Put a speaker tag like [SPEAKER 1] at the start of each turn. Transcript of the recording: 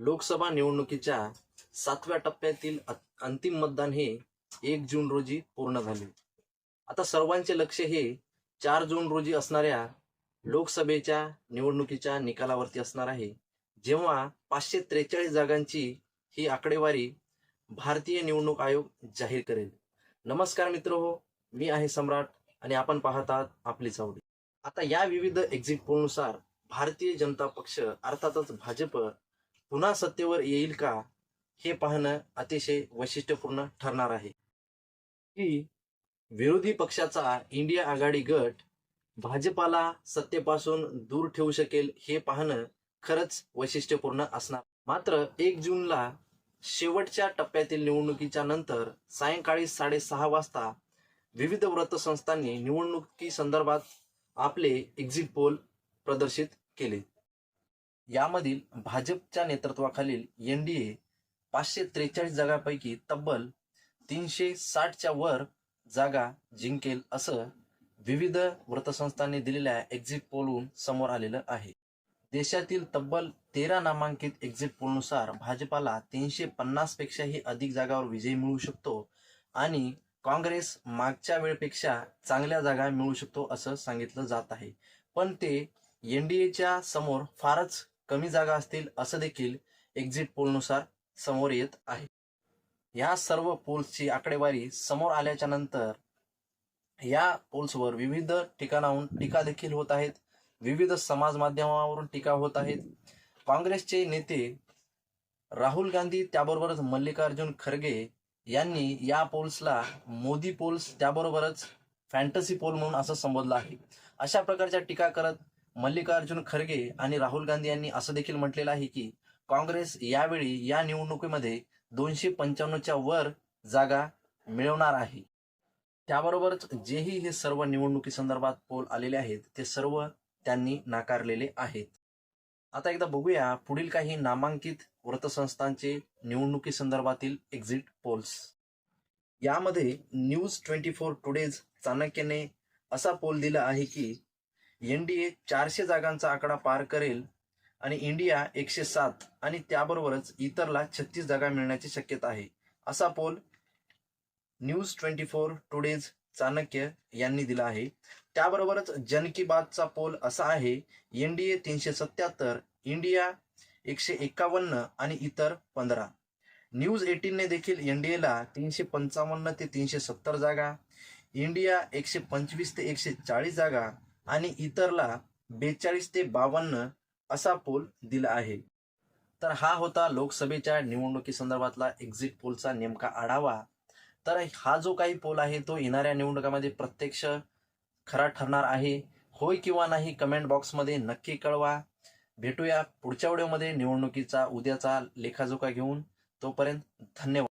[SPEAKER 1] लोकसभा निवडणुकीच्या सातव्या टप्प्यातील अंतिम मतदान हे एक जून रोजी पूर्ण झाले. आता सर्वांचे लक्ष हे चार जून रोजी असणाऱ्या लोकसभेच्या निवडणुकीच्या निकालावरती असणार आहे. जेव्हा पाचशे त्रेचाळीस जागांची ही आकडेवारी भारतीय निवडणूक आयोग जाहीर करेल. नमस्कार मित्र हो मी आहे सम्राट आणि आपण पाहत आहात आपली चावडी. आता या विविध एक्झिट पोलनुसार भारतीय जनता पक्ष अर्थातच भाजप पुन्हा सत्तेवर येईल का? हे पाहणं अतिशय वैशिष्ट्यपूर्ण ठरणार आहे. की विरोधी पक्षाचा इंडिया आघाडी गट भाजपाला सत्तेपासून दूर ठेवू शकेल हे पाहणं खरंच वैशिष्ट्यपूर्ण असणार. मात्र एक जूनला शेवटच्या टप्प्यातील निवडणुकीच्या नंतर सायंकाळी साडेसहा वाजता विविध व्रतसंस्थांनी निवडणुकी संदर्भात आपले एक्झिट पोल प्रदर्शित केले. यामधील भाजपच्या नेतृत्वाखालील एनडीए पाचशे त्रेचाळीस जागांपैकी तब्बल तीनशे साठच्या वर जागा जिंकेल असं विविध वृत्तसंस्थांनी दिलेल्या एक्झिट पोलहून समोर आलेलं आहे. देशातील तब्बल तेरा नामांकित एक्झिट पोलनुसार भाजपाला तीनशे पन्नास पेक्षाही अधिक जागावर विजय मिळू शकतो आणि काँग्रेस मागच्या वेळेपेक्षा चांगल्या जागा मिळू शकतो असं सांगितलं जात आहे. पण ते एनडीएच्या समोर फारच कमी जागा असतील असं देखील एक्झिट पोलनुसार समोर येत आहे. या सर्व पोल्सची आकडेवारी समोर आल्याच्यानंतर या पोल्सवर विविध ठिकाणाहून टीका देखील होत आहेत. विविध समाज माध्यमावरून टीका होत आहेत. काँग्रेसचे नेते राहुल गांधी त्याबरोबरच मल्लिकार्जुन खरगे यांनी या पोल्सला मोदी पोल्स त्याबरोबरच फॅन्टसी पोल म्हणून असं संबोधलं आहे. अशा प्रकारच्या टीका करत मल्लिकार्जुन खरगे आणि राहुल गांधी यांनी असं देखील म्हटलेलं आहे की काँग्रेस यावेळी या निवडणुकीमध्ये दोनशे पंच्याण्णवच्या वर जागा मिळवणार आहे. त्याबरोबरच जेही हे सर्व निवडणुकी संदर्भात पोल आलेले आहेत ते सर्व त्यांनी नाकारलेले आहेत. आता एकदा बघूया पुढील काही नामांकित वृत्तसंस्थांचे निवडणुकी संदर्भातील एक्झिट पोल्स यामध्ये न्यूज ट्वेंटी फोर टुडेज चाणक्यने असा पोल दिला आहे की एनडीए चारशे जागांचा आकडा पार करेल आणि इंडिया एकशे सात आणि त्याबरोबरच इतरला छत्तीस जागा मिळण्याची शक्यता आहे. असा poll news twenty four today's Chanakya यांनी दिला आहे. त्याबरोबरच जन की बातचा पोल असा आहे एनडीए तीनशे सत्याहत्तर इंडिया एकशे एकावन्न आणि इतर पंधरा. न्यूज एटीनने देखील एनडीएला तीनशे पंचावन्न ते तीनशे सत्तर जागा इंडिया एकशे पंचवीस ते एकशे चाळीस जागा आणि इतरला बेचाळीस ते बावन्न असा पोल दिला आहे. तर हा होता लोकसभेच्या निवडणुकी संदर्भातला एक्झिट पोलचा नेमका आढावा. तर हा जो काही पोल आहे तो येणाऱ्या निवडणुकामध्ये प्रत्यक्ष खरा ठरणार आहे. होय किंवा नाही कमेंट बॉक्समध्ये नक्की कळवा. भेटूया पुढच्या व्हिडिओमध्ये निवडणुकीचा उद्याचा लेखाजोखा घेऊन. तोपर्यंत धन्यवाद.